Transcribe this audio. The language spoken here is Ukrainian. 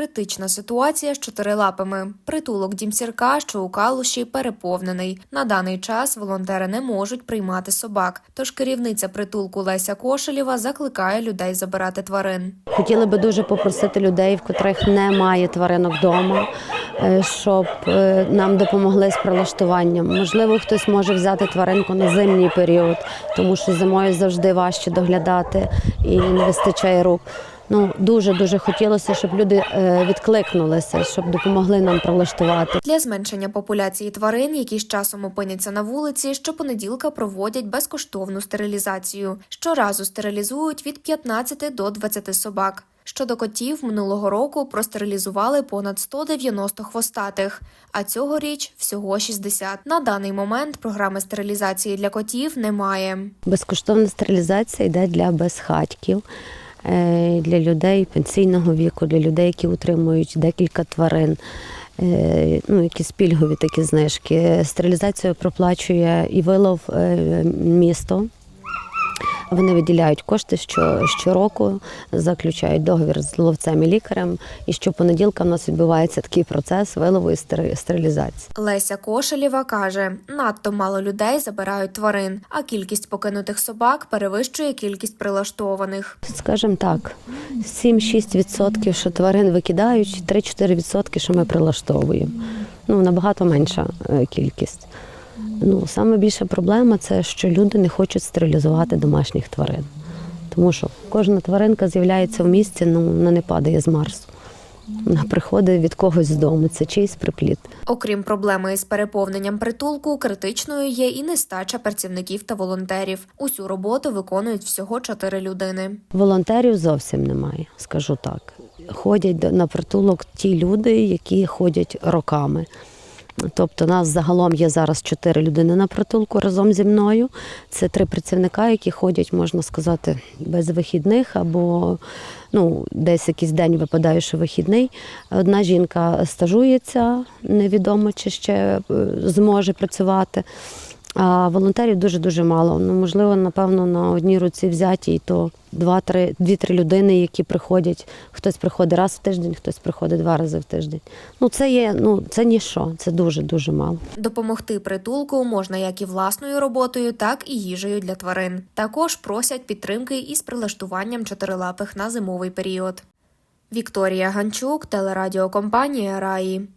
Критична ситуація з чотирилапими. Притулок дім сірка, що у Калуші, переповнений. На даний час волонтери не можуть приймати собак. Тож керівниця притулку Леся Кошелєва закликає людей забирати тварин. Хотіли би дуже попросити людей, в котрих немає тваринок вдома, е, щоб е, нам допомогли з прилаштуванням. Можливо, хтось може взяти тваринку на зимній період, тому що зимою завжди важче доглядати і не вистачає рук. Ну дуже дуже хотілося, щоб люди е, відкликнулися, щоб допомогли нам прилаштувати. Для зменшення популяції тварин, які з часом опиняться на вулиці, щопонеділка проводять безкоштовну стерилізацію. Щоразу стерилізують від 15 до 20 собак. Щодо котів, минулого року простерилізували понад 190 хвостатих, а цьогоріч всього 60. На даний момент програми стерилізації для котів немає. Безкоштовна стерилізація йде для безхатьків, для людей пенсійного віку, для людей, які утримують декілька тварин. е, Ну, якісь пільгові такі знижки. Стерилізацію проплачує і вилов е, місто. Вони виділяють кошти що, щороку, заключають договір з ловцем і лікарем. І щопонеділка в нас відбувається такий процес вилову і стерилізації. Леся Кошелєва каже: надто мало людей забирають тварин, а кількість покинутих собак перевищує кількість прилаштованих. Скажімо так, 7-6%, що тварин викидають, 3-4%, що ми прилаштовуємо. Ну, набагато менша е, кількість. Ну, саме більша проблема це, що люди не хочуть стерилізувати домашніх тварин. Тому що кожна тваринка з'являється в місті, ну вона не падає з Марсу. Вона приходить від когось з дому, це чийсь припліт. Окрім проблеми із переповненням притулку, критичною є і нестача працівників та волонтерів. Усю роботу виконують всього чотири людини. Волонтерів зовсім немає, скажу так. Ходять на притулок ті люди, які ходять роками. Тобто, нас загалом є зараз чотири людини на притулку разом зі мною. Це три працівника, які ходять, можна сказати, без вихідних або ну, десь якийсь день випадає, що вихідний. Одна жінка стажується, невідомо чи ще е, зможе працювати. А волонтерів дуже дуже мало. Ну можливо, напевно, на одній руці взяті, і то два-три, дві-три людини, які приходять. Хтось приходить раз в тиждень, хтось приходить два рази в тиждень. Ну це є, ну це ніщо, це дуже дуже мало. Допомогти притулку можна як і власною роботою, так і їжею для тварин. Також просять підтримки із прилаштуванням чотирилапих на зимовий період. Вікторія Ганчук, телерадіокомпанія Раї.